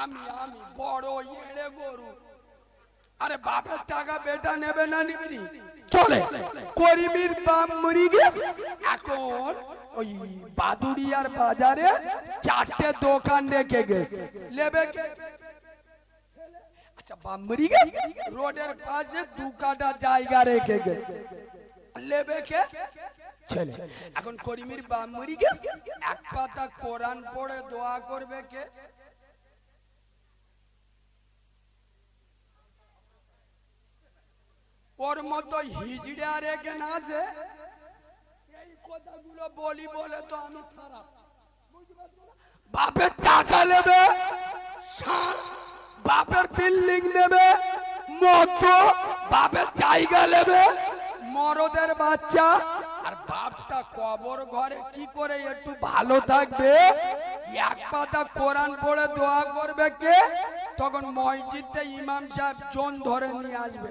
আমি আমি বড় এড়ে গরু। আরে বাপের টাকা বেটা নেবে না নিবি চলে, করিমির বাপ মরি গেছে। এখন ওই বাদুড়িয়ার বাজারে চারটে দোকান রেখে গেছে। কে? আচ্ছা বাপ মরি গেছে? রোডের পাশে দু কাটা জায়গা রেখে গেছে। নেবে কে? ছেলে। এখন করিমির বাপ মরি গেছে। এক পাতা কোরআন পড়ে দোয়া করবে কে? ওর মতো হিজড়া রেখে না আছে এই কথাগুলো বলি বলে তো আমি খারাপ? বাপের টাকা নেবে বাপের বিল্ডিং নেবে মতো বাপের জায়গা নেবে, মরদের বাচ্চা। আর বাপটা কবর ঘরে কি করে একটু ভালো থাকবে? এক পাতা কোরআন পড়ে দোয়া করবে কে? তখন মসজিদে ইমাম সাহেব জন ধরে নিয়ে আসবে।